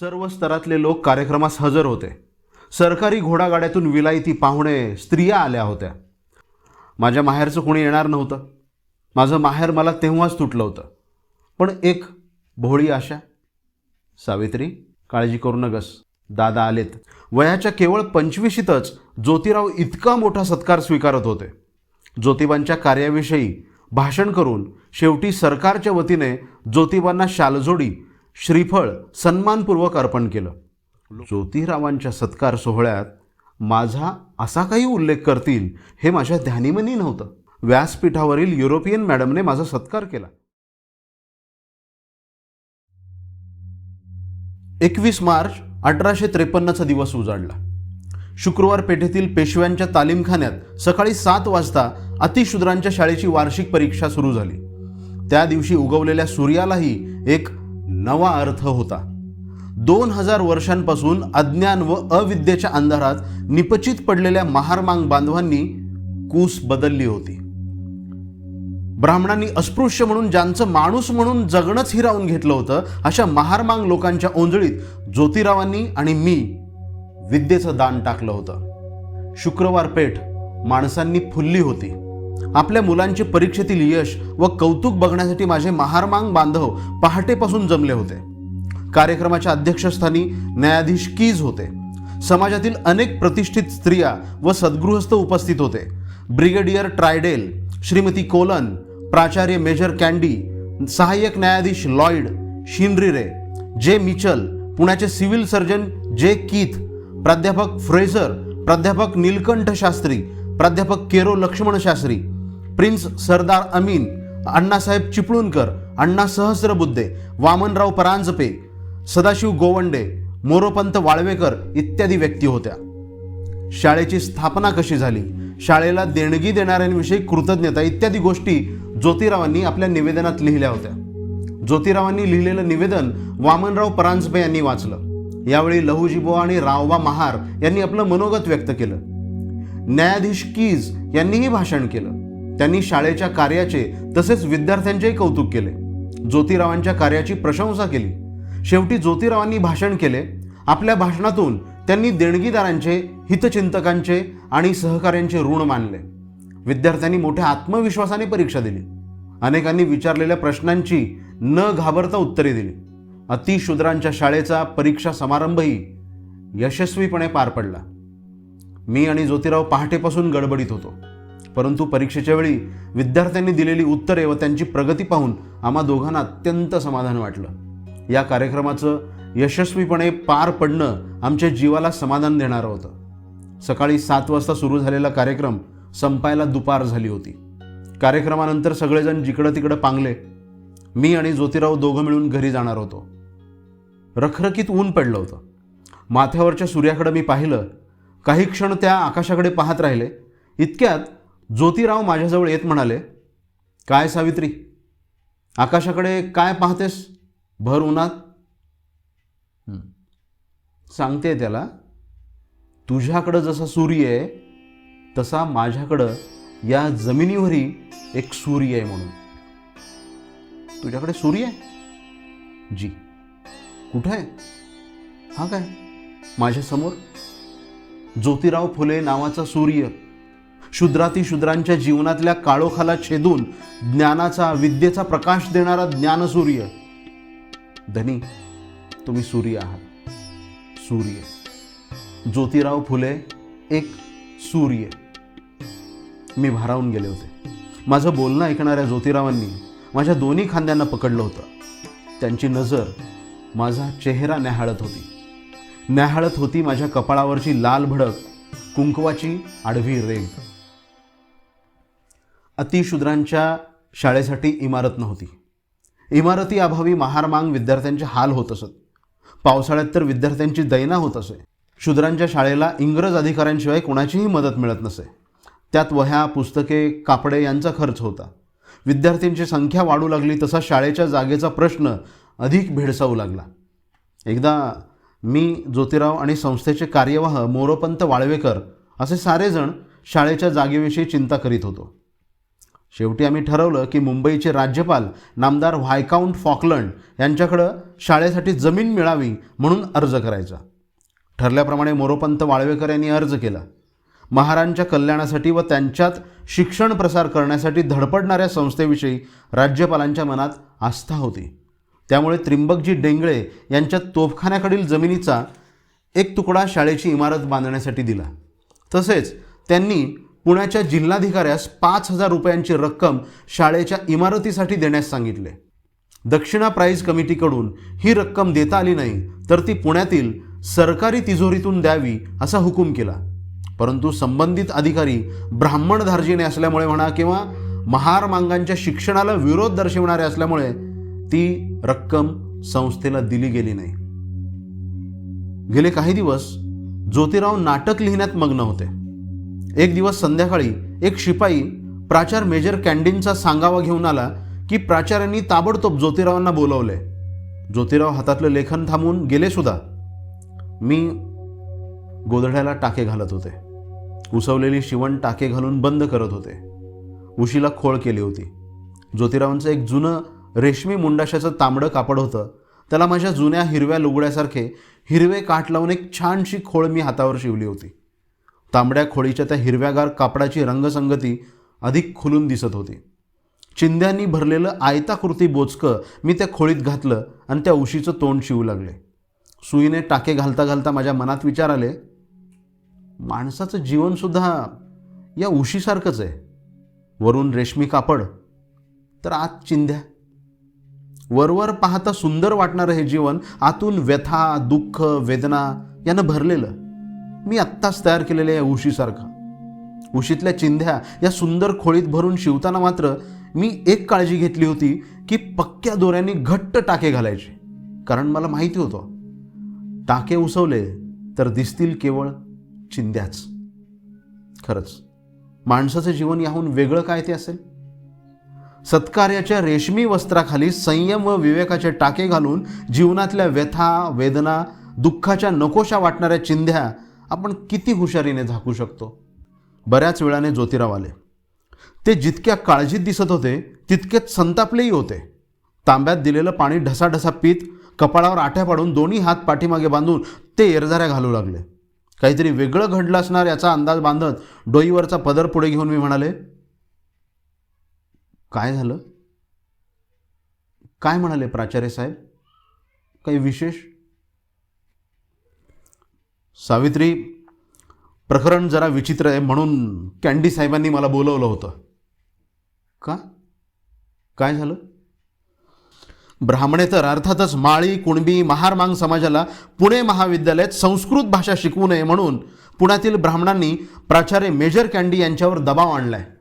सर्व स्तरातले लोक कार्यक्रमास हजर होते. सरकारी घोडागाड्यातून विलायती पाहुणे स्त्रिया आल्या होत्या. माझ्या माहेरचं कोणी येणार नव्हतं. माझं माहेर मला तेव्हाच तुटलं होतं. पण एक भोळी आशा. सावित्री काळजी करू नगस. दादा आलेत. वयाच्या केवळ पंचवीशीतच ज्योतिराव इतका मोठा सत्कार स्वीकारत होते. ज्योतिबांच्या कार्याविषयी भाषण करून शेवटी सरकारच्या वतीने ज्योतिबांना शालजोडी श्रीफळ सन्मानपूर्वक अर्पण केलं. ज्योतिरावांच्या सत्कार सोहळ्यात माझा असा काही उल्लेख करतील हे माझ्या ध्यानीमनी नव्हतं. व्यासपीठावरील युरोपियन मॅडमने माझा सत्कार केला. एकवीस मार्च अठराशे त्रेपन्नचा दिवस उजाडला. शुक्रवार पेठेतील पेशव्यांच्या तालीमखान्यात सकाळी सात वाजता अतिशूद्रांच्या शाळेची वार्षिक परीक्षा सुरू झाली. त्या दिवशी उगवलेल्या सूर्यालाही एक नवा अर्थ होता. दोन हजार वर्षांपासून अज्ञान व अविद्येच्या अंधारात निपचित पडलेल्या महारमांग बांधवांनी कूस बदलली होती. ब्राह्मणांनी अस्पृश्य म्हणून ज्यांचं माणूस म्हणून जगणंच हिरावून घेतलं होतं अशा महारमांग लोकांच्या ओंजळीत ज्योतिरावांनी आणि मी विद्येचं दान टाकलं होतं. शुक्रवार पेठ माणसांनी फुलली होती. आपल्या मुलांचे परीक्षेतील यश व कौतुक बघण्यासाठी माझे महारमांग बांधव पहाटेपासून जमले होते. कार्यक्रमाच्या अध्यक्षस्थानी न्यायाधीश कीज होते. समाजातील अनेक प्रतिष्ठित स्त्रिया व सद्गृहस्थ उपस्थित होते. ब्रिगेडियर ट्रायडेल श्रीमती कोलन प्राचार्य मेजर कॅन्डी सहाय्यक न्यायाधीश लॉईड शिनरिरे जे मिचल पुण्याचे सिव्हिल सर्जन जे कीथ प्राध्यापक फ्रेझर प्राध्यापक नीलकंठ शास्त्री प्राध्यापक केरो लक्ष्मण शास्त्री प्रिन्स सरदार अमीन अण्णासाहेब चिपळूणकर अण्णा सहस्रबुद्धे वामनराव परांजपे सदाशिव गोवंडे मोरोपंत वाळवेकर इत्यादी व्यक्ती होत्या. शाळेची स्थापना कशी झाली? शाळेला देणगी देणाऱ्यांविषयी कृतज्ञता इत्यादी गोष्टी ज्योतिरावांनी आपल्या निवेदनात लिहिल्या होत्या. ज्योतिरावांनी लिहिलेलं निवेदन वामनराव परांजपे यांनी वाचलं. यावेळी लहुजीबुवा आणि रावबा महार यांनी आपलं मनोगत व्यक्त केलं. न्यायाधीश कीज यांनीही भाषण केलं. त्यांनी शाळेच्या कार्याचे तसेच विद्यार्थ्यांचेही कौतुक केले. ज्योतिरावांच्या कार्याची प्रशंसा केली. शेवटी ज्योतिरावांनी भाषण केले. आपल्या भाषणातून त्यांनी देणगीदारांचे हितचिंतकांचे आणि सहकाऱ्यांचे ऋण मानले. विद्यार्थ्यांनी मोठ्या आत्मविश्वासाने परीक्षा दिली. अनेकांनी विचारलेल्या प्रश्नांची न घाबरता उत्तरे दिली. अतिशूद्रांच्या शाळेचा परीक्षा समारंभही यशस्वीपणे पार पडला. मी आणि ज्योतिराव पहाटेपासून गडबडीत होतो. परंतु परीक्षेच्या वेळी विद्यार्थ्यांनी दिलेली उत्तरे व त्यांची प्रगती पाहून आम्हा दोघांना अत्यंत समाधान वाटलं. या कार्यक्रमाचं यशस्वीपणे पार पडणं आमच्या जीवाला समाधान देणारं होतं. सकाळी सात वाजता सुरू झालेला कार्यक्रम संपायला दुपार झाली होती. कार्यक्रमानंतर सगळेजण जिकडं तिकडं पांगले. मी आणि ज्योतिराव दोघं मिळून घरी जाणार होतो. रखरखीत ऊन पडलं होतं. माथ्यावरच्या सूर्याकडं मी पाहिलं काही क्षण त्या आकाशाकडे पाहत राहिले. इतक्यात ज्योतिराव माझ्याजवळ येत म्हणाले काय सावित्री आकाशाकडे काय पाहतेस? भर उन्हात. सांगते त्याला तुझ्याकडं जसा सूर्य आहे तसा माझ्याकडं या जमिनीवरही एक सूर्य आहे म्हणून. तुझ्याकडे सूर्य आहे? जी. कुठं आहे? हा काय? माझ्यासमोर? ज्योतिराव फुले नावाचा सूर्य. शूद्रातिशूद्रांच्या जीवनातल्या काळोखाला छेदून ज्ञानाचा विद्येचा प्रकाश देणारा ज्ञानसूर्य. धनी तुम्ही सूर्य आहात. सूर्य. ज्योतिराव फुले एक सूर्य. मी भारावून गेले होते. माझं बोलणं ऐकणाऱ्या ज्योतिरावांनी माझ्या दोन्ही खांद्यांना पकडलं होतं. त्यांची नजर माझा चेहरा न्याहाळत होती. न्याहाळत होती माझ्या कपाळावरची लाल भडक कुंकवाची आडवी रेग अतिशूद्रांच्या शाळेसाठी इमारत नव्हती. इमारती अभावी महारमांग विद्यार्थ्यांचे हाल होत असत. पावसाळ्यात तर विद्यार्थ्यांची दैना होत असे. शूद्रांच्या शाळेला इंग्रज अधिकाऱ्यांशिवाय कोणाचीही मदत मिळत नसे. त्यात वह्या पुस्तके कापडे यांचा खर्च होता. विद्यार्थ्यांची संख्या वाढू लागली तसा शाळेच्या जागेचा प्रश्न अधिक भेडसावू लागला. एकदा मी ज्योतिराव आणि संस्थेचे कार्यवाह मोरोपंत वाळवेकर असे सारेजण शाळेच्या जागेविषयी चिंता करीत होतो. शेवटी आम्ही ठरवलं की मुंबईचे राज्यपाल नामदार व्हायकाउंट फॉकलंड यांच्याकडं शाळेसाठी जमीन मिळावी म्हणून अर्ज करायचा. ठरल्याप्रमाणे मोरोपंत वाळवेकर यांनी अर्ज केला. महारांच्या कल्याणासाठी व त्यांच्यात शिक्षण प्रसार करण्यासाठी धडपडणाऱ्या संस्थेविषयी राज्यपालांच्या मनात आस्था होती. त्यामुळे त्रिंबकजी डेंगळे यांच्या तोफखान्याकडील जमिनीचा एक तुकडा शाळेची इमारत बांधण्यासाठी दिला. तसेच त्यांनी पुण्याच्या जिल्हाधिकाऱ्यास पाच हजार रुपयांची रक्कम शाळेच्या इमारतीसाठी देण्यास सांगितले. दक्षिणा प्राईज कमिटीकडून ही रक्कम देता आली नाही तर ती पुण्यातील सरकारी तिजोरीतून द्यावी असा हुकूम केला. परंतु संबंधित अधिकारी ब्राह्मण धार्जीने असल्यामुळे म्हणा किंवा महार मांगांच्या शिक्षणाला विरोध दर्शवणारे असल्यामुळे ती रक्कम संस्थेला दिली गेली नाही. गेले काही दिवस ज्योतिराव नाटक लिहिण्यात मग्न होते. एक दिवस संध्याकाळी एक शिपाई प्राचार मेजर कॅन्डीनचा सांगावा घेऊन आला की प्राचार्यांनी ताबडतोब ज्योतिरावांना बोलवले. ज्योतिराव हातातलं लेखन थांबून गेले सुद्धा. मी गोधड्याला टाके घालत होते. उसवलेली शिवण टाके घालून बंद करत होते. उशीला खोळ केली होती. ज्योतिरावांचं एक जुनं रेशमी मुंडाशाचं तांबडं कापड होतं. त्याला माझ्या जुन्या हिरव्या लुगड्यासारखे हिरवे काठ लावून एक छानशी खोळ मी हातावर शिवली होती. तांबड्या खोळीच्या त्या हिरव्यागार कापडाची रंगसंगती अधिक खुलून दिसत होती. चिंध्यांनी भरलेलं आयताकृती बोचकं मी त्या खोळीत घातलं आणि त्या उशीचं तोंड शिवू लागले. सुईने टाके घालता घालता माझ्या मनात विचार आले माणसाचं जीवनसुद्धा या उशीसारखंच आहे. वरून रेशमी कापड तर आत चिंध्या. वरवर पाहता सुंदर वाटणारं हे जीवन आतून व्यथा दुःख वेदना यानं भरलेलं. मी आत्ताच तयार केलेल्या या उशीसारखं. उशीतल्या चिंध्या या सुंदर खोळीत भरून शिवताना मात्र मी एक काळजी घेतली होती की पक्क्या दोऱ्यांनी घट्ट टाके घालायचे. कारण मला माहिती होतं टाके उसवले तर दिसतील केवळ चिंध्याच. खरंच माणसाचं जीवन याहून वेगळं काय ते असेल? सत्कार्याच्या रेशमी वस्त्राखाली संयम व विवेकाचे टाके घालून जीवनातल्या व्यथा वेदना दुःखाच्या नकोशा वाटणाऱ्या चिंध्या आपण किती हुशारीने झाकू शकतो? बऱ्याच वेळाने ज्योतिराव आले. ते जितक्या काळजीत दिसत होते तितकेच संतापलेही होते. तांब्यात दिलेलं पाणी ढसाढसा पीत कपाळावर आठ्या पाडून दोन्ही हात पाठीमागे बांधून ते एरझाऱ्या घालू लागले. काहीतरी वेगळं घडलं असणार याचा अंदाज बांधत डोईवरचा पदर पुढे घेऊन मी म्हणाले काय झालं? काय म्हणाले प्राचार्य साहेब? काही विशेष? सावित्री प्रकरण जरा विचित्र आहे म्हणून कॅन्डी साहेबांनी मला बोलवलं होतं. का? काय झालं? ब्राह्मणे तर अर्थातच माळी कुणबी महारमांग समाजाला पुणे महाविद्यालयात संस्कृत भाषा शिकवू नये म्हणून पुण्यातील ब्राह्मणांनी प्राचार्य मेजर कॅन्डी यांच्यावर दबाव आणलाय.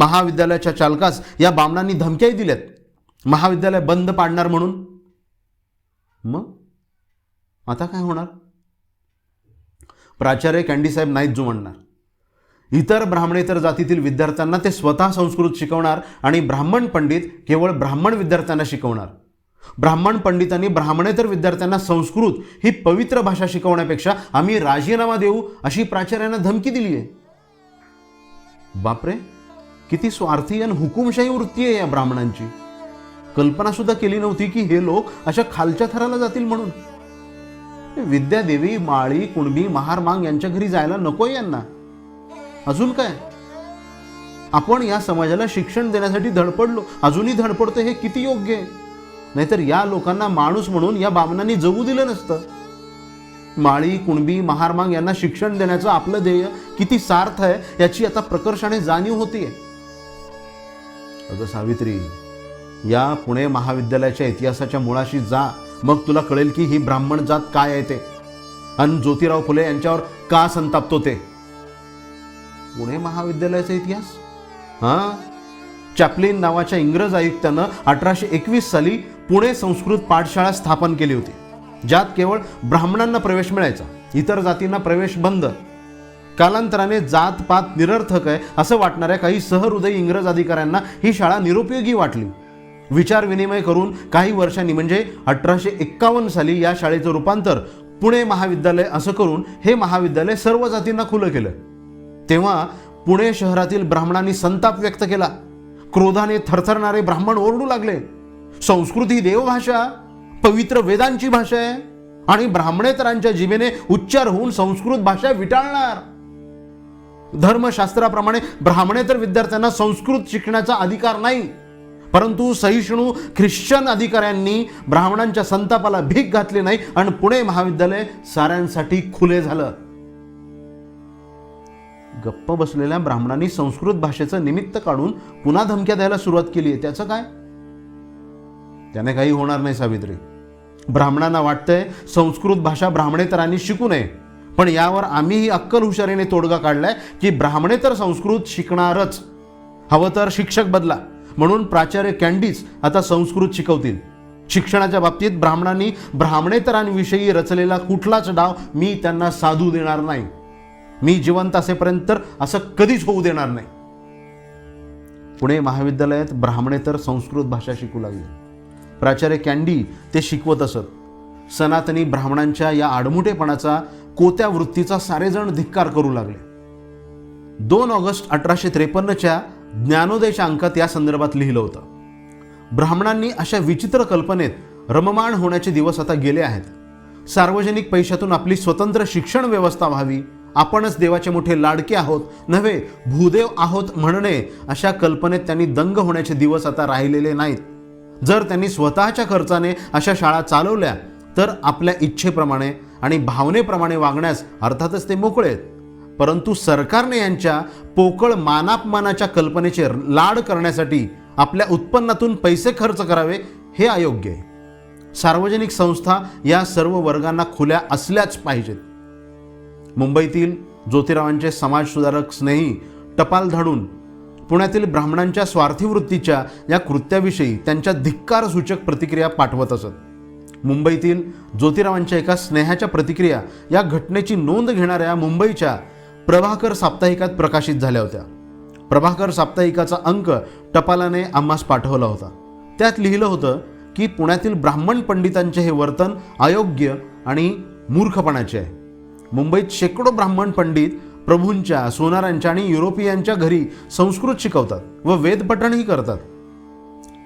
महाविद्यालयाच्या चालकास या बामणांनी धमक्याही दिल्यात. महाविद्यालय बंद पाडणार म्हणून. मग? आता काय होणार? प्राचार्य कँडीसाहेब साहेब नाहीत म्हणणार इतर ब्राह्मणेतर जातीतील विद्यार्थ्यांना ते स्वतः संस्कृत शिकवणार आणि ब्राह्मण पंडित केवळ ब्राह्मण विद्यार्थ्यांना शिकवणार. ब्राह्मण पंडितांनी ब्राह्मणेतर विद्यार्थ्यांना संस्कृत ही पवित्र भाषा शिकवण्यापेक्षा आम्ही राजीनामा देऊ अशी प्राचार्यांना धमकी दिली आहे बापरे! किती स्वार्थी आणि हुकुमशाही वृत्ती आहे या ब्राह्मणांची. कल्पना सुद्धा केली नव्हती की हे लोक अशा खालच्या थराला जातील म्हणून. विद्यादेवी माळी कुणबी महारमांग यांच्या घरी जायला नको यांना. अजून काय? आपण या समाजाला शिक्षण देण्यासाठी धडपडलो. अजूनही धडपडतो हे किती योग्य आहे? नाहीतर या लोकांना माणूस म्हणून या बामणांनी जगू दिलं नसतं. माळी कुणबी महारमांग यांना शिक्षण देण्याचं आपलं ध्येय किती सार्थ आहे याची आता प्रकर्षाने जाणीव होतीये. अगं सावित्री या पुणे महाविद्यालयाच्या इतिहासाच्या मुळाशी जा. मग तुला कळेल की ही ब्राह्मण जात काय आहे ते. आणि ज्योतिराव फुले यांच्यावर का संतापतो ते? पुणे महाविद्यालयाचा इतिहास? हा? चॅपलिन नावाच्या इंग्रज आयुक्तानं अठराशे एकवीस साली पुणे संस्कृत पाठशाळा स्थापन केली होती ज्यात केवळ ब्राह्मणांना प्रवेश मिळायचा इतर जातींना प्रवेश बंद कालांतराने जात पात निरर्थक आहे असं वाटणाऱ्या काही सहृदय इंग्रज अधिकाऱ्यांना ही शाळा निरुपयोगी वाटली. विचार विनिमय करून काही वर्षांनी म्हणजे अठराशे एक्कावन्न साली या शाळेचं रूपांतर पुणे महाविद्यालय असं करून हे महाविद्यालय सर्व जातींना खुलं केलं. तेव्हा पुणे शहरातील ब्राह्मणांनी संताप व्यक्त केला. क्रोधाने थरथरणारे ब्राह्मण ओरडू लागले. संस्कृत ही देवभाषा पवित्र वेदांची भाषा आहे आणि ब्राह्मणेतरांच्या जीवेने उच्चार होऊन संस्कृत भाषा विटाळणार. धर्मशास्त्राप्रमाणे ब्राह्मणेतर विद्यार्थ्यांना संस्कृत शिकण्याचा अधिकार नाही. परंतु सहिष्णू ख्रिश्चन अधिकाऱ्यांनी ब्राह्मणांच्या संतापाला भीक घातली नाही आणि पुणे महाविद्यालय साऱ्यांसाठी खुले झालं. गप्प बसलेल्या ब्राह्मणांनी संस्कृत भाषेचं निमित्त काढून पुन्हा धमक्या द्यायला सुरुवात केली आहे. त्याचं काय? त्याने काही होणार नाही सावित्री. ब्राह्मणांना वाटतंय संस्कृत भाषा ब्राह्मणेतरांनी शिकू नये. पण यावर आम्हीही अक्कल हुशारीने तोडगा काढलाय की ब्राह्मणे तर संस्कृत शिकणारच. हवं तर शिक्षक बदला. म्हणून प्राचार्य कॅन्डीज आता संस्कृत शिकवतील. शिक्षणाच्या बाबतीत ब्राह्मणांनी ब्राह्मणेतरांविषयी रचलेला कुठलाच डाव मी त्यांना साधू देणार नाही. मी जिवंत असेपर्यंत तर असं कधीच होऊ देणार नाही. पुणे महाविद्यालयात ब्राह्मणेतर संस्कृत भाषा शिकू लागली. प्राचार्य कॅन्डी ते शिकवत असत. सनातनी ब्राह्मणांच्या या आडमुठेपणाचा कोत्या वृत्तीचा सारेजण धिक्कार करू लागले. दोन ऑगस्ट अठराशे त्रेपन्नच्या ज्ञानोदयच्या अंकात या संदर्भात लिहिलं होतं. ब्राह्मणांनी अशा विचित्र कल्पनेत रममाण होण्याचे दिवस आता गेले आहेत. सार्वजनिक पैशातून आपली स्वतंत्र शिक्षण व्यवस्था व्हावी आपणच देवाचे मोठे लाडके आहोत नव्हे भूदेव आहोत म्हणणे अशा कल्पनेत त्यांनी दंग होण्याचे दिवस आता राहिलेले नाहीत. जर त्यांनी स्वतःच्या खर्चाने अशा शाळा चालवल्या तर आपल्या इच्छेप्रमाणे आणि भावनेप्रमाणे वागण्यास अर्थातच ते मोकळे आहेत. परंतु सरकारने यांच्या पोकळ मानापमानाच्या कल्पनेचे लाड करण्यासाठी आपल्या उत्पन्नातून पैसे खर्च करावे हे अयोग्य आहे. सार्वजनिक संस्था या सर्व वर्गांना खुल्या असल्याच पाहिजेत. मुंबईतील ज्योतिरावांचे समाजसुधारक स्नेही टपाल धाडून पुण्यातील ब्राह्मणांच्या स्वार्थी वृत्तीच्या या कृत्याविषयी त्यांच्या धिक्कारसूचक प्रतिक्रिया पाठवत असत. मुंबईतील ज्योतिरावांच्या एका स्नेहाच्या प्रतिक्रिया या घटनेची नोंद घेणाऱ्या मुंबईच्या प्रभाकर साप्ताहिकात प्रकाशित झाल्या होत्या. प्रभाकर साप्ताहिकाचा अंक टपालाने आम्हास पाठवला होता. त्यात लिहिलं होतं की पुण्यातील ब्राह्मण पंडितांचे हे वर्तन अयोग्य आणि मूर्खपणाचे आहे. मुंबईत शेकडो ब्राह्मण पंडित प्रभूंच्या सोनारांच्या आणि युरोपियांच्या घरी संस्कृत शिकवतात व वेदपठणही करतात.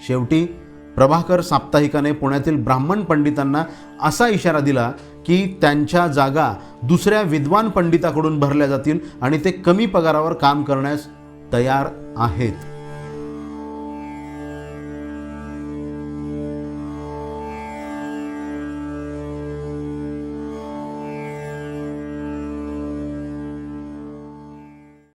शेवटी प्रभाकर साप्ताहिकाने पुण्यातील ब्राह्मण पंडितांना असा इशारा दिला की त्यांच्या जागा दुसऱ्या विद्वान पंडिताकडून भरल्या जातील आणि ते कमी पगारावर काम करण्यास तयार आहेत.